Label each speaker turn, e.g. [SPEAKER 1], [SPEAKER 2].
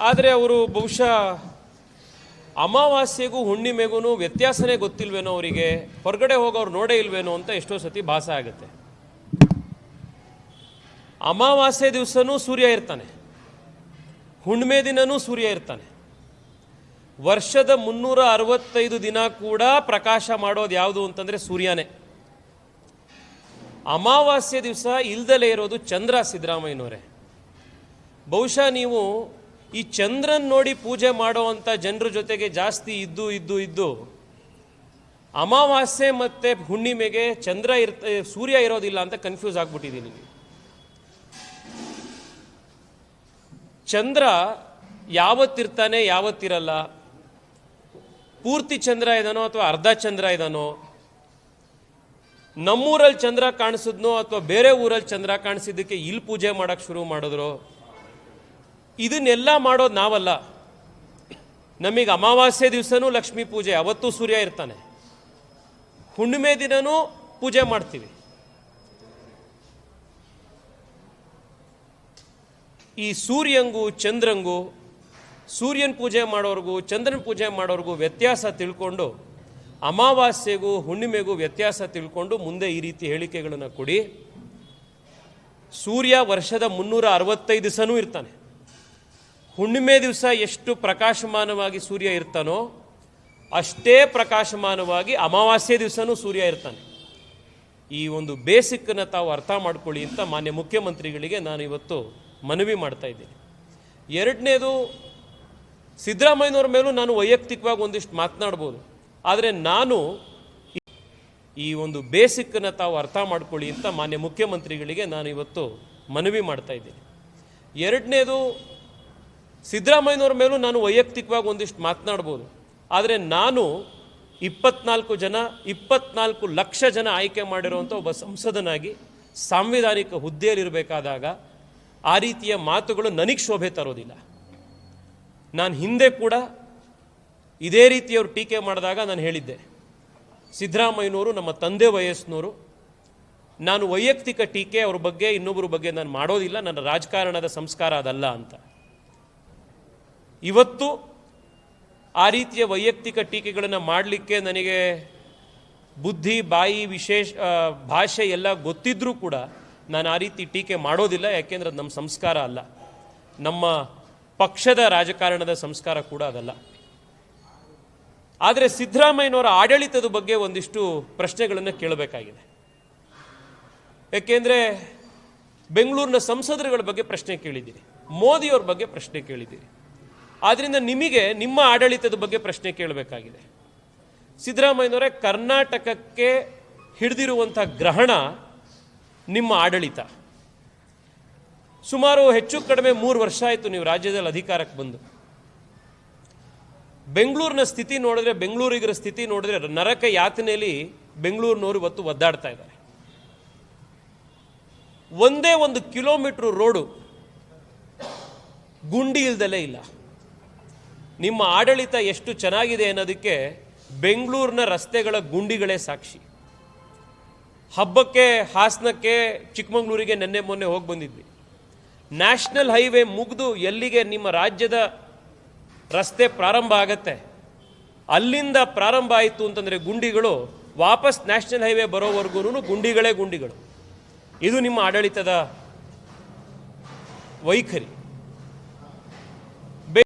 [SPEAKER 1] ಆದರೆ ಅವರು ಬಹುಶಃ ಅಮಾವಾಸ್ಯೆಗೂ ಹುಣ್ಣಿಮೆಗೂ ವ್ಯತ್ಯಾಸನೇ ಗೊತ್ತಿಲ್ವೇನೋ ಅವರಿಗೆ? ಹೊರಗಡೆ ಹೋಗೋರು ನೋಡೇ ಇಲ್ವೇನೋ ಅಂತ ಎಷ್ಟೋ ಸತಿ ಭಾಸ ಆಗುತ್ತೆ. ಅಮಾವಾಸ್ಯೆ ದಿವಸನೂ ಸೂರ್ಯ ಇರ್ತಾನೆ. ಹುಣ್ಣಿಮೆ ದಿನನೂ ಸೂರ್ಯ ಇರ್ತಾನೆ. ವರ್ಷದ ಮುನ್ನೂರ ಅರವತ್ತೈದು ದಿನ ಕೂಡ ಪ್ರಕಾಶ ಮಾಡೋದು ಯಾವುದು ಅಂತಂದರೆ ಸೂರ್ಯನೇ. ಅಮಾವಾಸ್ಯೆ ದಿವಸ ಇಲ್ದಲೇ ಇರೋದು ಚಂದ್ರ ಸಿದ್ದರಾಮಯ್ಯನವರೇ. ಬಹುಶಃ ನೀವು ಈ ಚಂದ್ರನ್ ನೋಡಿ ಪೂಜೆ ಮಾಡುವಂಥ ಜನರ ಜೊತೆಗೆ ಜಾಸ್ತಿ ಇದ್ದು ಇದ್ದು ಇದ್ದು, ಅಮಾವಾಸ್ಯೆ ಮತ್ತು ಹುಣ್ಣಿಮೆಗೆ ಚಂದ್ರ ಇರ್ತ, ಸೂರ್ಯ ಇರೋದಿಲ್ಲ ಅಂತ ಕನ್ಫ್ಯೂಸ್ ಆಗ್ಬಿಟ್ಟಿದ್ದೀನಿ ಚಂದ್ರ ಯಾವತ್ತಿರ್ತಾನೆ, ಯಾವತ್ತಿರಲ್ಲ? ಪೂರ್ತಿ ಚಂದ್ರ ಇದಾನೋ ಅಥವಾ ಅರ್ಧ ಚಂದ್ರ ಇದಾನೋ? ನಮ್ಮೂರಲ್ಲಿ ಚಂದ್ರ ಕಾಣಿಸಿದ್ನೋ ಅಥವಾ ಬೇರೆ ಊರಲ್ಲಿ ಚಂದ್ರ ಕಾಣಿಸಿದ್ದಕ್ಕೆ ಇಲ್ಲಿ ಪೂಜೆ ಮಾಡಕ್ಕೆ ಶುರು ಮಾಡಿದ್ರು? ಇದನ್ನೆಲ್ಲ ಮಾಡೋದು ನಾವಲ್ಲ. ನಮಗೆ ಅಮಾವಾಸ್ಯೆ ದಿವಸನೂ ಲಕ್ಷ್ಮೀ ಪೂಜೆ, ಅವತ್ತು ಸೂರ್ಯ ಇರ್ತಾನೆ. ಹುಣ್ಣಿಮೆ ದಿನನೂ ಪೂಜೆ ಮಾಡ್ತೀವಿ. ಈ ಸೂರ್ಯಂಗೂ, ಚಂದ್ರಂಗು, ಸೂರ್ಯನ ಪೂಜೆ ಮಾಡೋರ್ಗೂ, ಚಂದ್ರನ ಪೂಜೆ ಮಾಡೋರ್ಗೂ ವ್ಯತ್ಯಾಸ ತಿಳ್ಕೊಂಡು, ಅಮಾವಾಸ್ಯೆಗೂ, ಹುಣ್ಣಿಮೆಗೂ ವ್ಯತ್ಯಾಸ ತಿಳ್ಕೊಂಡು ಮುಂದೆ ಈ ರೀತಿ ಹೇಳಿಕೆಗಳನ್ನು ಕೊಡಿ. ಸೂರ್ಯ ವರ್ಷದ ಮುನ್ನೂರ ಅರವತ್ತೈದು ದಿವಸನೂ ಇರ್ತಾನೆ. ಹುಣ್ಣಿಮೆ ದಿವಸ ಎಷ್ಟು ಪ್ರಕಾಶಮಾನವಾಗಿ ಸೂರ್ಯ ಇರ್ತಾನೋ ಅಷ್ಟೇ ಪ್ರಕಾಶಮಾನವಾಗಿ ಅಮಾವಾಸ್ಯೆ ದಿವಸನೂ ಸೂರ್ಯ ಇರ್ತಾನೆ. ಈ ಒಂದು ಬೇಸಿಕ್ಕನ್ನು ತಾವು ಅರ್ಥ ಮಾಡ್ಕೊಳ್ಳಿ ಅಂತ ಮಾನ್ಯ ಮುಖ್ಯಮಂತ್ರಿಗಳಿಗೆ ನಾನು ಇವತ್ತು ಮನವಿ ಮಾಡ್ತಾ ಇದ್ದೀನಿ. ಎರಡನೇದು, ಸಿದ್ದರಾಮಯ್ಯನವ್ರ ಮೇಲೂ ನಾನು ವೈಯಕ್ತಿಕವಾಗಿ ಒಂದಿಷ್ಟು ಮಾತನಾಡ್ಬೋದು. ಆದರೆ ನಾನು ಈ- ಒಂದು ಬೇಸಿಕ್ಕನ್ನು ತಾವು ಅರ್ಥ ಮಾಡ್ಕೊಳ್ಳಿ ಅಂತ ಮಾನ್ಯ ಮುಖ್ಯಮಂತ್ರಿಗಳಿಗೆ ನಾನು ಇವತ್ತು ಮನವಿ ಮಾಡ್ತಾ ಇದ್ದೀನಿ. ಎರಡನೇದು ಸಿದ್ದರಾಮಯ್ಯನವ್ರ ಮೇಲೂ ನಾನು ವೈಯಕ್ತಿಕವಾಗಿ ಒಂದಿಷ್ಟು ಮಾತನಾಡ್ಬೋದು. ಆದರೆ ನಾನು ಇಪ್ಪತ್ನಾಲ್ಕು ಜನ, ಇಪ್ಪತ್ನಾಲ್ಕು ಲಕ್ಷ ಜನ ಆಯ್ಕೆ ಮಾಡಿರುವಂಥ ಒಬ್ಬ ಸಂಸದನಾಗಿ ಸಾಂವಿಧಾನಿಕ ಹುದ್ದೆಯಲ್ಲಿರಬೇಕಾದಾಗ ಆ ರೀತಿಯ ಮಾತುಗಳು ನನಗೆ ಶೋಭೆ ತರೋದಿಲ್ಲ. ನಾನು ಹಿಂದೆ ಕೂಡ ಇದೇ ರೀತಿಯವರು ಟೀಕೆ ಮಾಡಿದಾಗ ನಾನು ಹೇಳಿದ್ದೆ. ಸಿದ್ದರಾಮಯ್ಯನವರು ನಮ್ಮ ತಂದೆ ವಯಸ್ಸಿನವರು, ನಾನು ವೈಯಕ್ತಿಕ ಟೀಕೆ ಅವ್ರ ಬಗ್ಗೆ ಇನ್ನೊಬ್ಬರ ಬಗ್ಗೆ ನಾನು ಮಾಡೋದಿಲ್ಲ, ನನ್ನ ರಾಜಕಾರಣದ ಸಂಸ್ಕಾರ ಅದಲ್ಲ ಅಂತ. ಇವತ್ತು ಆ ರೀತಿಯ ವೈಯಕ್ತಿಕ ಟೀಕೆಗಳನ್ನು ಮಾಡಲಿಕ್ಕೆ ನನಗೆ ಬುದ್ಧಿ, ಬಾಯಿ, ವಿಶೇಷ ಭಾಷೆ ಎಲ್ಲ ಗೊತ್ತಿದ್ರೂ ಕೂಡ ನಾನು ಆ ರೀತಿ ಟೀಕೆ ಮಾಡೋದಿಲ್ಲ, ಯಾಕೆಂದ್ರೆ ಅದು ನಮ್ಮ ಸಂಸ್ಕಾರ ಅಲ್ಲ. ನಮ್ಮ ಪಕ್ಷದ ರಾಜಕಾರಣದ ಸಂಸ್ಕಾರ ಕೂಡ ಅದಲ್ಲ. ಆದರೆ ಸಿದ್ದರಾಮಯ್ಯನವರ ಆಡಳಿತದ ಬಗ್ಗೆ ಒಂದಿಷ್ಟು ಪ್ರಶ್ನೆಗಳನ್ನು ಕೇಳಬೇಕಾಗಿದೆ. ಏಕೆಂದರೆ ಬೆಂಗಳೂರಿನ ಸಂಸದರುಗಳ ಬಗ್ಗೆ ಪ್ರಶ್ನೆ ಕೇಳಿದ್ದೀರಿ, ಮೋದಿಯವ್ರ ಬಗ್ಗೆ ಪ್ರಶ್ನೆ ಕೇಳಿದ್ದೀರಿ. ಆದ್ದರಿಂದ ನಿಮಗೆ ನಿಮ್ಮ ಆಡಳಿತದ ಬಗ್ಗೆ ಪ್ರಶ್ನೆ ಕೇಳಬೇಕಾಗಿದೆ. ಸಿದ್ದರಾಮಯ್ಯನವರೇ, ಕರ್ನಾಟಕಕ್ಕೆ ಹಿಡಿದಿರುವಂಥ ಗ್ರಹಣ ನಿಮ್ಮ ಆಡಳಿತ. ಸುಮಾರು ಹೆಚ್ಚು ಕಡಿಮೆ ಮೂರು ವರ್ಷ ಆಯಿತು ನೀವು ರಾಜ್ಯದಲ್ಲಿ ಅಧಿಕಾರಕ್ಕೆ ಬಂದು. ಬೆಂಗಳೂರಿನ ಸ್ಥಿತಿ ನೋಡಿದ್ರೆ, ಬೆಂಗಳೂರಿಗರ ಸ್ಥಿತಿ ನೋಡಿದ್ರೆ ನರಕ ಯಾತನೆಯಲ್ಲಿ ಬೆಂಗಳೂರಿನವರು ಇವತ್ತು ಒದ್ದಾಡ್ತಾ ಇದ್ದಾರೆ. ಒಂದೇ ಒಂದು ಕಿಲೋಮೀಟ್ರ್ ರೋಡು ಗುಂಡಿ ಇಲ್ದಲೇ ಇಲ್ಲ. ನಿಮ್ಮ ಆಡಳಿತ ಎಷ್ಟು ಚೆನ್ನಾಗಿದೆ ಅನ್ನೋದಕ್ಕೆ ಬೆಂಗಳೂರಿನ ರಸ್ತೆಗಳ ಗುಂಡಿಗಳೇ ಸಾಕ್ಷಿ. ಹಬ್ಬಕ್ಕೆ, ಹಾಸನಕ್ಕೆ, ಚಿಕ್ಕಮಗಳೂರಿಗೆ ನೆನ್ನೆ ಮೊನ್ನೆ ಹೋಗಿ ಬಂದಿದ್ವಿ. ನ್ಯಾಷನಲ್ ಹೈವೇ ಮುಗಿದು ಎಲ್ಲಿಗೆ ನಿಮ್ಮ ರಾಜ್ಯದ ರಸ್ತೆ ಪ್ರಾರಂಭ ಆಗತ್ತೆ? ಅಲ್ಲಿಂದ ಪ್ರಾರಂಭ ಆಯಿತು ಅಂತಂದರೆ ಗುಂಡಿಗಳು ವಾಪಸ್ ನ್ಯಾಷನಲ್ ಹೈವೇ ಬರೋವರೆಗೂ ಗುಂಡಿಗಳೇ ಗುಂಡಿಗಳು. ಇದು ನಿಮ್ಮ ಆಡಳಿತದ ವೈಖರಿ.